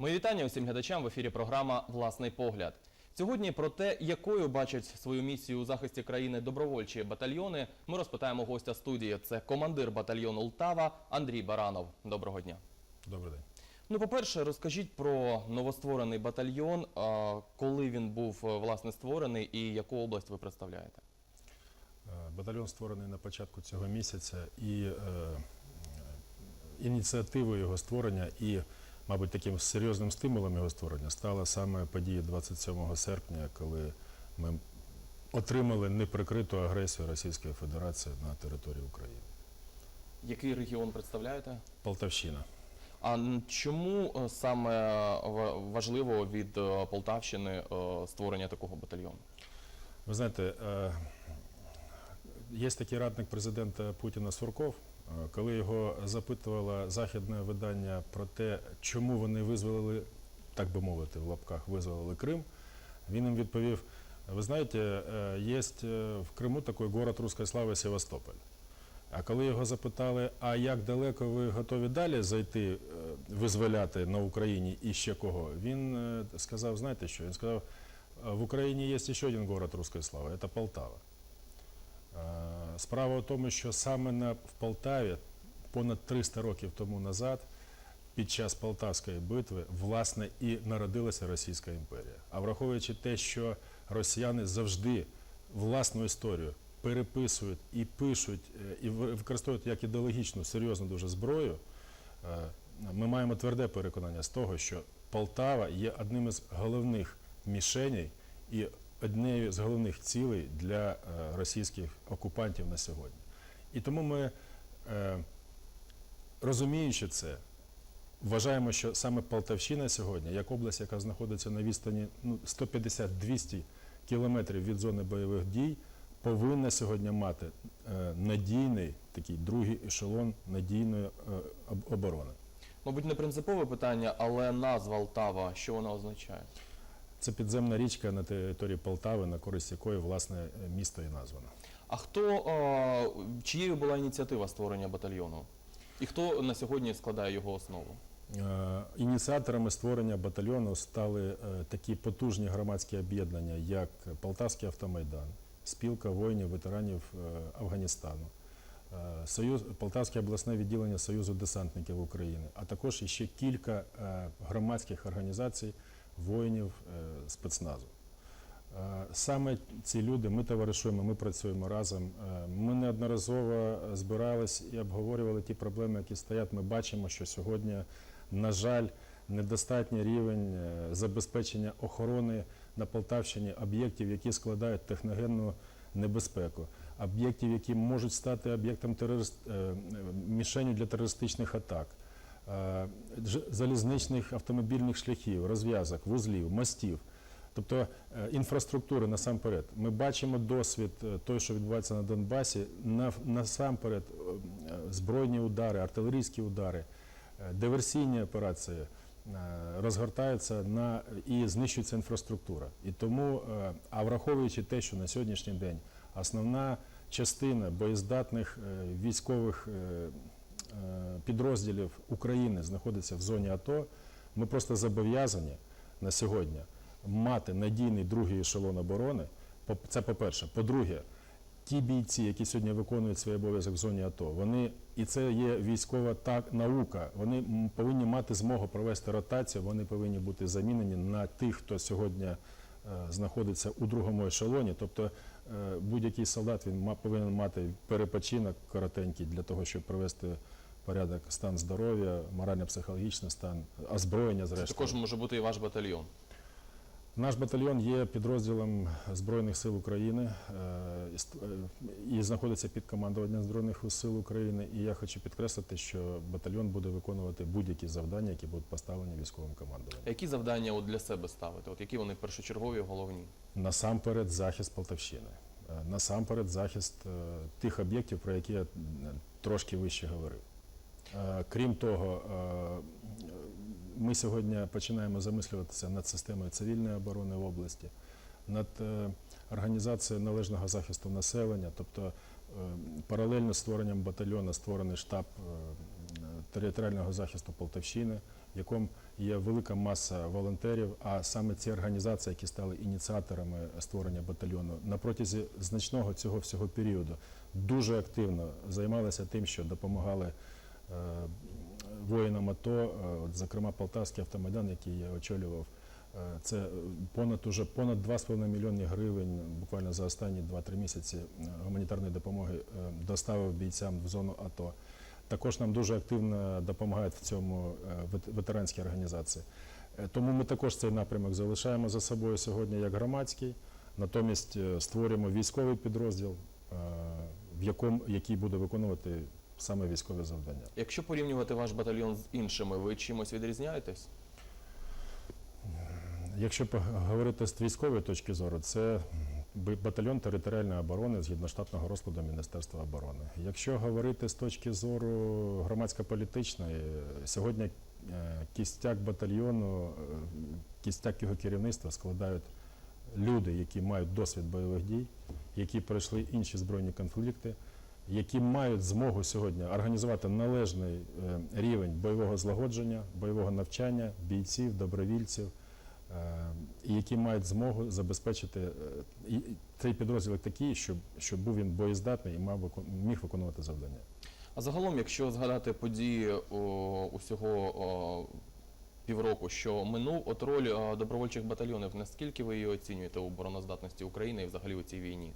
Мої вітання усім глядачам в ефірі програма Власний погляд. Сьогодні про те, якою бачать свою місію у захисті країни добровольчі батальйони, ми розпитаємо гостя студії. Це командир батальйону Лтава Андрій Баранов. Доброго дня. Добрий день. Ну, по-перше, розкажіть про новостворений батальйон, коли він був е, власне створений і яку область ви представляєте? Е, Батальйон створений на початку цього місяця, і е, е, ініціативою його створення і, мабуть, таким серйозним стимулом його створення стала саме подія 27 серпня, коли ми отримали неприкриту агресію Російської Федерації на території України. Який регіон представляєте? Полтавщина. А чому е, саме важливо від е, Полтавщини е, створення такого батальйону? Ви знаєте, е, є такий радник президента Путіна Сурков. Е, Коли його запитувало західне видання про те, чому вони визволили, так би мовити, в лапках визволили Крим, він їм відповів: ви знаєте, е, є в Криму такий город руської слави Севастополь. А коли його запитали, а як далеко ви готові далі зайти, е, визволяти на Україні і ще кого, він е, сказав, знаєте що? Він сказав, в Україні є ще один город руської слави, це Полтава. Справа в тому, що саме на, в Полтаві понад 300 років тому назад, під час Полтавської битви, власне, і народилася Російська імперія. А враховуючи те, що росіяни завжди власну історію переписують і пишуть, е, і ви- використовують як ідеологічну серйозну дуже зброю, е, ми маємо тверде переконання з того, що Полтава є одним із головних мішеней і однією з головних цілей для е, російських окупантів на сьогодні. І тому ми, е, розуміючи це, вважаємо, що саме Полтавщина сьогодні, як область, яка знаходиться на відстані ну, 150-200 кілометрів від зони бойових дій, повинна сьогодні мати е, надійний такий другий ешелон надійної оборони. Мабуть, не принципове питання, але назва Лтава, що вона означає? Це підземна річка на території Полтави, на користь якої власне місто і названо. А хто е, чиєю була ініціатива створення батальйону? І хто на сьогодні складає його основу? Е, Ініціаторами створення батальйону стали е, такі потужні громадські об'єднання, як Полтавський автомайдан, спілка воїнів ветеранів Афганістану, Союз, Полтавське обласне відділення Союзу десантників України, а також іще кілька громадських організацій воїнів е, спецназу. Е, Саме ці люди, ми товаришуємо, ми працюємо разом. Е, Ми неодноразово збирались і обговорювали ті проблеми, які стоять. Ми бачимо, що сьогодні, на жаль, недостатній рівень забезпечення охорони на Полтавщині об'єктів, які складають техногенну небезпеку, об'єктів, які можуть стати об'єктом терорист... мішенью для терористичних атак. Е, Залізничних автомобільних шляхів, розв'язок, вузлів, мостів. Тобто е, інфраструктури насамперед. Ми бачимо досвід е, той, що відбувається на Донбасі, на, насамперед збройні удари, артилерійські удари, диверсійні операції розгортаються на і знищується інфраструктура. І тому, а враховуючи те, що на сьогоднішній день основна частина боєздатних військових підрозділів України знаходиться в зоні АТО, ми просто зобов'язані на сьогодні мати надійний другий ешелон оборони. Це по-перше. По-друге, ті бійці, які сьогодні виконують свій обов'язок в зоні АТО, вони і це є військова так наука. Вони повинні мати змогу провести ротацію. Вони повинні бути замінені на тих, хто сьогодні е, знаходиться у другому ешелоні. Тобто е, будь-який солдат він повинен мати перепочинок коротенький для того, щоб привести в порядок стан здоров'я, морально-психологічний стан, озброєння Це зрештою. також може бути і ваш батальйон. Наш батальйон є підрозділом Збройних сил України е, і е, і знаходиться під командуванням Збройних сил України. І я хочу підкреслити, що батальйон буде виконувати будь-які завдання, які будуть поставлені військовим командуванням. Які завдання от для себе ставите? От які вони першочергові, головні? Насамперед, захист Полтавщини, Е, насамперед, захист тих об'єктів, про які я трошки вище говорив. Е, Крім того, е, ми сьогодні починаємо замислюватися над системою цивільної оборони в області, над е, організацією належного захисту населення, тобто паралельно з створенням батальйону створений штаб територіального захисту Полтавщини, в якому є велика маса волонтерів, а саме ці організації, які стали ініціаторами створення батальйону, на протязі значного цього всього періоду дуже активно займалися тим, що допомагали воїнам АТО, е, от, зокрема Полтавський автомайдан, який я очолював. Е, Це е, понад уже понад 2,5 мільйони гривень буквально за останні 2-3 місяці е, гуманітарної допомоги е, доставив бійцям в зону АТО. Також нам дуже активно допомагають в цьому е, ветеранські організації. Е, Тому ми також цей напрямок залишаємо за собою сьогодні як громадський, натомість е, створюємо військовий підрозділ, е, в якому який буде виконувати саме військове завдання. Якщо порівнювати ваш батальйон з іншими, ви чимось відрізняєтесь? Якщо говорити з військової точки зору, це батальйон територіальної оборони згідно штатного розкладу Міністерства оборони. Якщо говорити з точки зору громадсько-політичної, сьогодні е, кістяк батальйону, е, кістяк його керівництва складають люди, які мають досвід бойових дій, які пройшли інші збройні конфлікти, які мають змогу сьогодні організувати належний е, рівень бойового злагодження, бойового навчання бійців, добровільців, е, і які мають змогу забезпечити е, цей підрозділ такий, щоб, щоб був він боєздатний і мав міг виконувати завдання. А загалом, якщо згадати події о, усього о, півроку, що минув, от роль добровольчих батальйонів, наскільки ви її оцінюєте у обороноздатності України і взагалі у цій війні?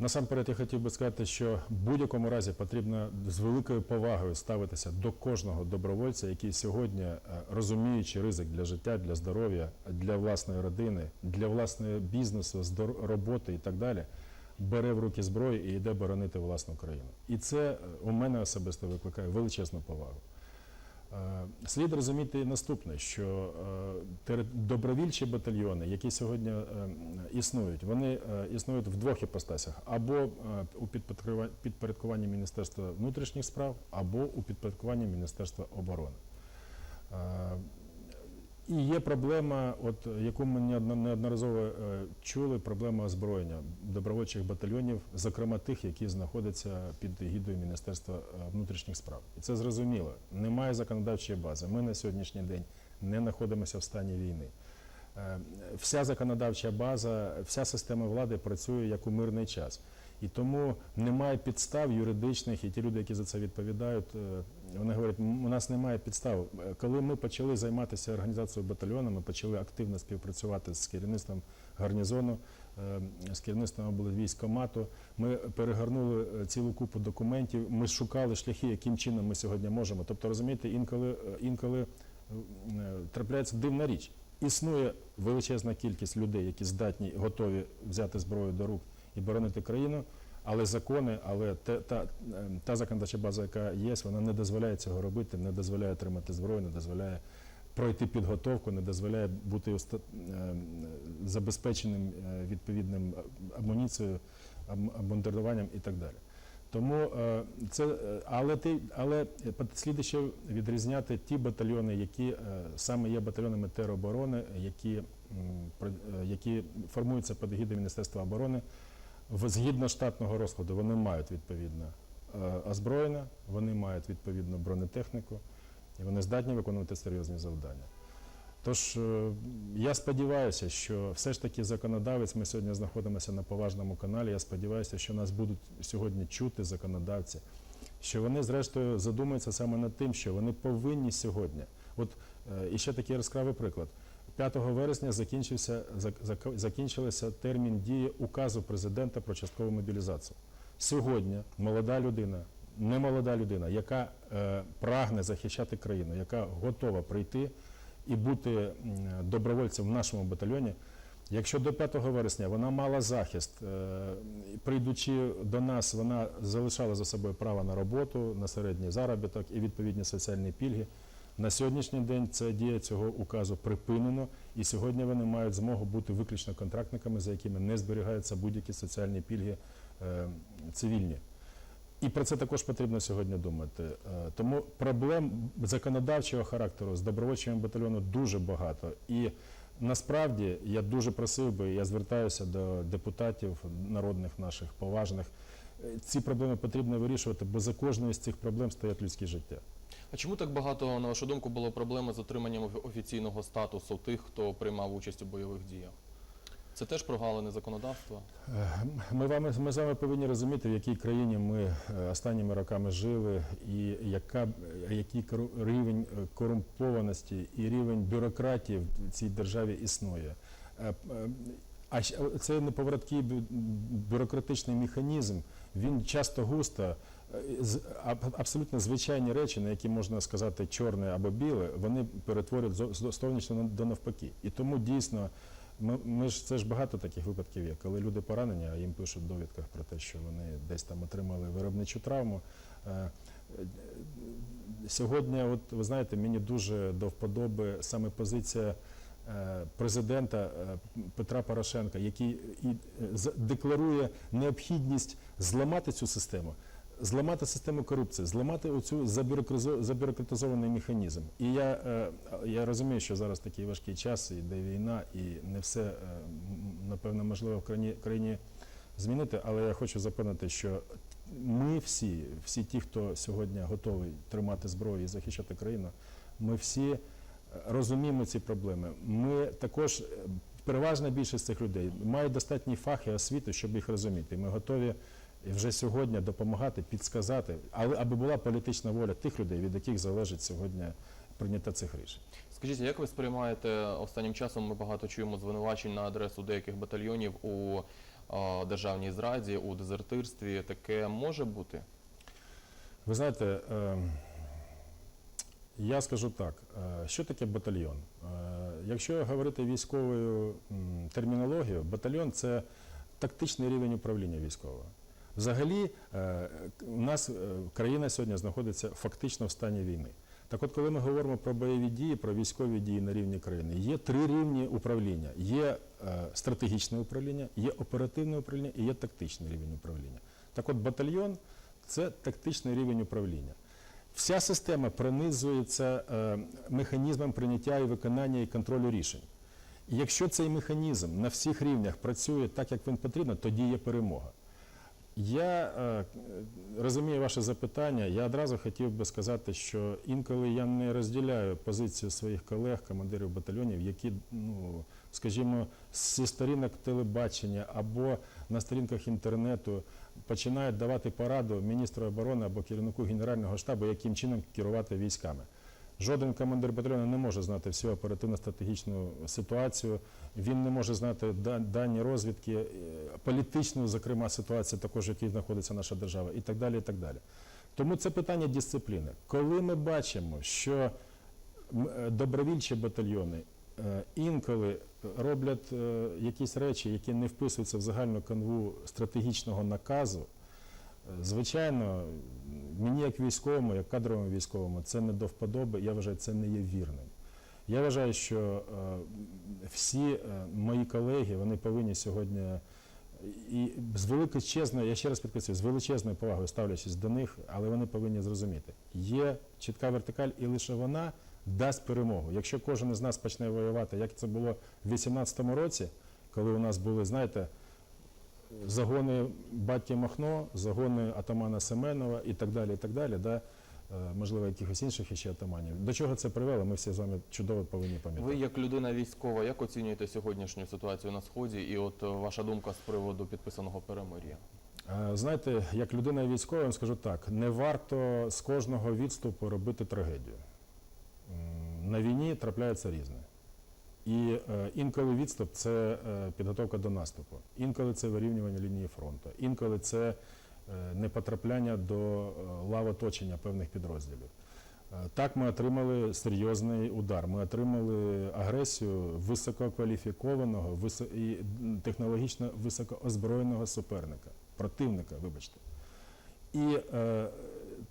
Насамперед, я хотів би сказати, що в будь-якому разі потрібно з великою повагою ставитися до кожного добровольця, який сьогодні, е, розуміючи ризик для життя, для здоров'я, для власної родини, для власного бізнесу, роботи і так далі, бере в руки зброю і йде боронити власну країну. І це е, у мене особисто викликає величезну повагу. Е, Слід розуміти наступне, що е, добровільчі батальйони, які сьогодні е, існують, вони існують в двох іпостасях: або у підпорядкува- підпорядкуванні Міністерства внутрішніх справ, або у підпорядкуванні Міністерства оборони. І є проблема, от яку ми неодноразово е, чули, проблема озброєння добровольчих батальйонів, зокрема тих, які знаходяться під егідою Міністерства е, внутрішніх справ. І це зрозуміло. Немає законодавчої бази. Ми на сьогоднішній день не знаходимося в стані війни. Е, Вся законодавча база, вся система влади працює як у мирний час. І тому немає підстав юридичних, і ті люди, які за це відповідають, вони говорять, у нас немає підстав. Е, Коли ми почали займатися організацією батальйону, ми почали активно співпрацювати з керівництвом гарнізону, е, з керівництвом облвійськомату. Ми перегорнули е, цілу купу документів. Ми шукали шляхи, яким чином ми сьогодні можемо. Тобто, розумієте, інколи, інколи трапляється дивна річ. Існує величезна кількість людей, які здатні, готові взяти зброю до рук і боронити країну, але закони, але те- та, е, та законодавча база, яка є, вона не дозволяє цього робити, не дозволяє отримати зброю, не дозволяє пройти підготовку, не дозволяє бути уста- е, забезпеченим е, відповідним амуніцією, ам- обмундируванням і так далі. Тому е, це, е, але ти, але слід ще відрізняти ті батальйони, які саме є батальйонами тероборони, які, які формуються під егідою Міністерства оборони. Згідно штатного розкладу вони мають відповідно е, озброєння, вони мають відповідну бронетехніку, і вони здатні виконувати серйозні завдання. Тож е, я сподіваюся, що все ж таки законодавець, ми сьогодні знаходимося на поважному каналі. Я сподіваюся, що нас будуть сьогодні чути законодавці, що вони зрештою задумаються саме над тим, що вони повинні сьогодні. От е, і ще такий яскравий приклад. 5 вересня закінчився зак- зак- закінчився термін дії указу президента про часткову мобілізацію. Сьогодні молода людина, не молода людина, яка е, прагне захищати країну, яка готова прийти і бути добровольцем в нашому батальйоні. Якщо до 5 вересня вона мала захист, е, прийдучи до нас, вона залишала за собою право на роботу, на середній заробіток і відповідні соціальні пільги. На сьогоднішній день це дія цього указу припинено, і сьогодні вони мають змогу бути виключно контрактниками, за якими не зберігаються будь-які соціальні пільги е, цивільні. І про це також потрібно сьогодні думати. Е, Тому проблем законодавчого характеру з добровольчими батальйоном дуже багато. І насправді я дуже просив би, я звертаюся до депутатів народних наших поважних. е, Ці проблеми потрібно вирішувати, бо за кожною з цих проблем стоять людські життя. А чому так багато, на вашу думку, було проблеми з отриманням офіційного статусу тих, хто приймав участь у бойових діях? Це теж прогалини законодавства? Е, Ми, вами, ми з вами повинні розуміти, в якій країні ми е, останніми роками жили, і яка, який рівень е, корумпованості і рівень бюрократії в цій державі існує. А неповоротький бю- бюрократичний механізм, він часто густо, абсолютно звичайні речі, на які можна сказати чорне або біле, вони перетворюють зо- з до навпаки. І тому дійсно ми, ми ж це ж багато таких випадків є, коли люди поранені, а їм пишуть в довідках про те, що вони десь там отримали виробничу травму. Е, е, Сьогодні, от ви знаєте, мені дуже до вподоби саме позиція е, президента е, Петра Порошенка, який і е, декларує необхідність зламати цю систему. Зламати систему корупції, зламати оцю забюрократизований механізм. І я, е, я розумію, що зараз такий важкий час, іде війна, і не все, е, напевно, можливо в країні, країні змінити, але я хочу запевнити, що ми всі, всі ті, хто сьогодні готовий тримати зброю і захищати країну, ми всі е, розуміємо ці проблеми. Ми також, переважна більшість цих людей має достатній фах і освіту, щоб їх розуміти. Ми готові вже сьогодні допомагати, підсказати, але аби була політична воля тих людей, від яких залежить сьогодні прийняття цих рішень. Скажіть, як ви сприймаєте останнім часом? Ми багато чуємо звинувачень на адресу деяких батальйонів у державній зраді, у дезертирстві. Таке може бути? Ви знаєте, е, я скажу так, е, що таке батальйон? Е, Якщо говорити військовою термінологією, батальйон це тактичний рівень управління військового. Взагалі, е, у нас е, країна сьогодні знаходиться фактично в стані війни. Так от, коли ми говоримо про бойові дії, про військові дії на рівні країни, є три рівні управління: є е, стратегічне управління, є оперативне управління і є тактичний рівень управління. Так от батальйон це тактичний рівень управління. Вся система пронизується механізмом прийняття і виконання і контролю рішень. І якщо цей механізм на всіх рівнях працює так, як він потрібно, тоді є перемога. Я е, розумію ваше запитання. Я одразу хотів би сказати, що інколи я не розділяю позицію своїх колег, командирів батальйонів, які, ну, скажімо, зі сторінок телебачення або на сторінках інтернету починають давати пораду міністру оборони або керівнику Генерального штабу, яким чином керувати військами. Жоден командир батальйону не може знати всю оперативно-стратегічну ситуацію. Він не може знати дані розвідки, е, політичну, зокрема, ситуацію, також в якій знаходиться наша держава, і так далі. І так далі. Тому це питання дисципліни. Коли ми бачимо, що е, добровільчі батальйони е, інколи роблять якісь речі, які не вписуються в загальну канву стратегічного наказу, звичайно, мені як військовому, як кадровому військовому, це не до вподоби, я вважаю, це не є вірним. Я вважаю, що е, всі е, мої колеги вони повинні сьогодні і з величезною, я ще раз підкреслюю, з величезною повагою ставлячись до них, але вони повинні зрозуміти, є чітка вертикаль, і лише вона дасть перемогу. Якщо кожен із нас почне воювати, як це було в 2018 році, коли у нас були, знаєте, загони батьки Махно, загони атамана Семенова і так далі, і так далі, да, е, можливо, якихось інших ще атаманів. До чого це привело, ми всі з вами чудово повинні пам'ятати. Ви, як людина військова, як оцінюєте сьогоднішню ситуацію на сході? І от е, ваша думка з приводу підписаного перемир'я? Е, Знаєте, як людина військова, я вам скажу так: не варто з кожного відступу робити трагедію. На війні трапляється різне. І е, інколи відступ це е, підготовка до наступу, інколи це вирівнювання лінії фронту, інколи це е, непотрапляння до лав оточення певних підрозділів. Так, ми отримали серйозний удар. Ми отримали агресію висококваліфікованого висо- і технологічно високоозброєного суперника, противника, вибачте. І е,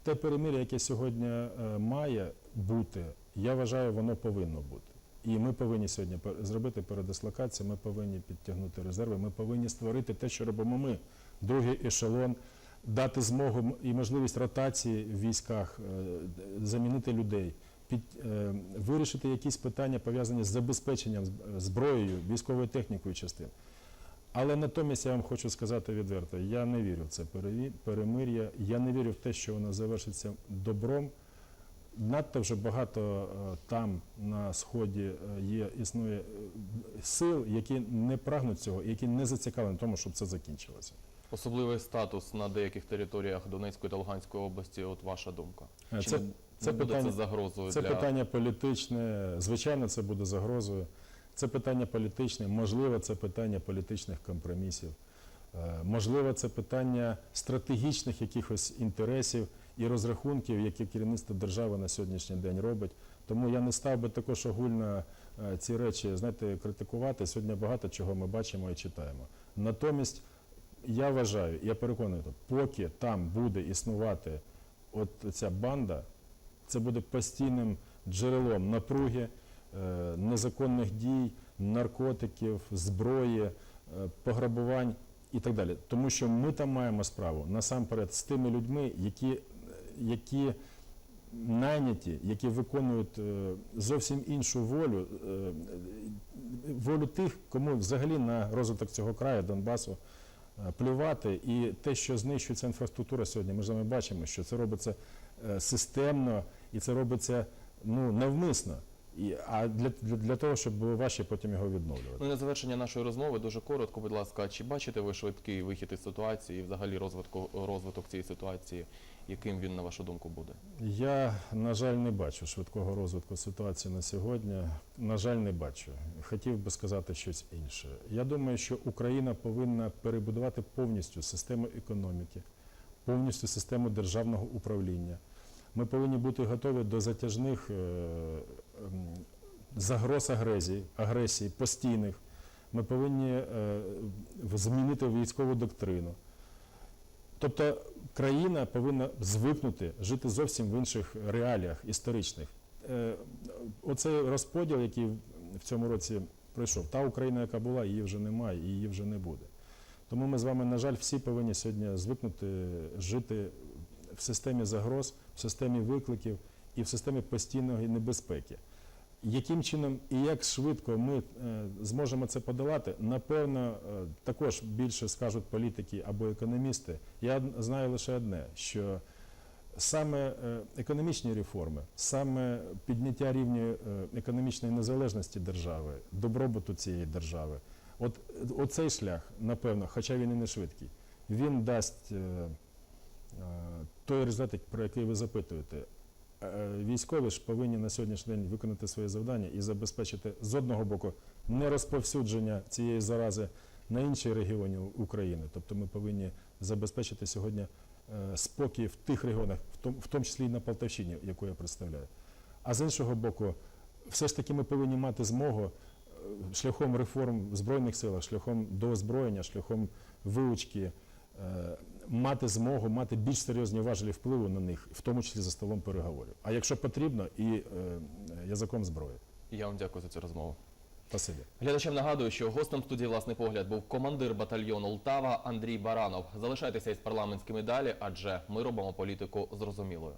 те перемир'я, яке сьогодні має бути, я вважаю, воно повинно бути. І ми повинні сьогодні зробити передислокацію, ми повинні підтягнути резерви, ми повинні створити те, що робимо ми, другий ешелон, дати змогу і можливість ротації в військах, е, замінити людей, під, е, вирішити якісь питання пов'язані з забезпеченням зброєю, військовою технікою частин. Але натомість я вам хочу сказати відверто, я не вірю в це перемир'я, я не вірю в те, що воно завершиться добром. Надто вже багато е, там на сході е, є існує е, сил, які не прагнуть цього, які не зацікавлені в тому, щоб це закінчилося. Особливий статус на деяких територіях Донецької та Луганської області, от ваша думка. Чи Це, не, це не буде питання- це загрозою Це для питання політичне. Звичайно, це буде загрозою. Це питання політичне. Можливо, це питання політичних компромісів. Можливо, це питання стратегічних якихось інтересів і розрахунків, які керівництво держави на сьогоднішній день робить. Тому я не став би також огульно е, ці речі знаєте, критикувати. Сьогодні багато чого ми бачимо і читаємо. Натомість я вважаю, я переконаний, поки там буде існувати от ця банда, це буде постійним джерелом напруги, е, незаконних дій, наркотиків, зброї, е, пограбувань і так далі. Тому що ми там маємо справу насамперед з тими людьми, які, які найняті, які виконують е, зовсім іншу волю, е, волю тих, кому взагалі на розвиток цього краю, Донбасу, е, плювати. І те, що знищується інфраструктура сьогодні, ми з вами бачимо, що це робиться системно і це робиться ну, навмисно. І, а для, для, для того, щоб було важче потім його відновлювати. Ну і на завершення нашої розмови дуже коротко, будь ласка, чи бачите ви швидкий вихід із ситуації і взагалі розвитку розвиток цієї ситуації, яким він на вашу думку буде? Я, на жаль, не бачу швидкого розвитку ситуації на сьогодні. На жаль, не бачу. Хотів би сказати щось інше. Я думаю, що Україна повинна перебудувати повністю систему економіки, повністю систему державного управління. Ми повинні бути готові до затяжних е, загроз агресії, агресії постійних. Ми повинні е, змінити військову доктрину. Тобто країна повинна звикнути жити зовсім в інших реаліях історичних. Е, Оцей розподіл, який в цьому році пройшов, та Україна, яка була, її вже немає і її вже не буде. Тому ми з вами, на жаль, всі повинні сьогодні звикнути жити в системі загроз, в системі викликів і в системі постійної небезпеки. Яким чином і як швидко ми е, зможемо це подолати, напевно, е, також більше скажуть політики або економісти. Я знаю лише одне, що саме е, економічні реформи, саме підняття рівня економічної незалежності держави, добробуту цієї держави, от оцей шлях, напевно, хоча він і не швидкий, він дасть той результат, про який ви запитуєте. Е, Військові ж повинні на сьогоднішній день виконати своє завдання і забезпечити з одного боку не розповсюдження цієї зарази на інші регіони України. Тобто ми повинні забезпечити сьогодні е, спокій в тих регіонах, в тому, числі і на Полтавщині, яку я представляю. А з іншого боку, все ж таки ми повинні мати змогу е, шляхом реформ в Збройних силах, шляхом доозброєння, шляхом вивучки, е, мати змогу, мати більш серйозні важелі впливу на них, в тому числі за столом переговорів. А якщо потрібно, і е, язиком зброї. Я вам дякую за цю розмову. Спасибі. Глядачам нагадую, що гостем студії власний погляд був командир батальйону Лтава Андрій Баранов. Залишайтеся із парламентськими далі, адже ми робимо політику зрозумілою.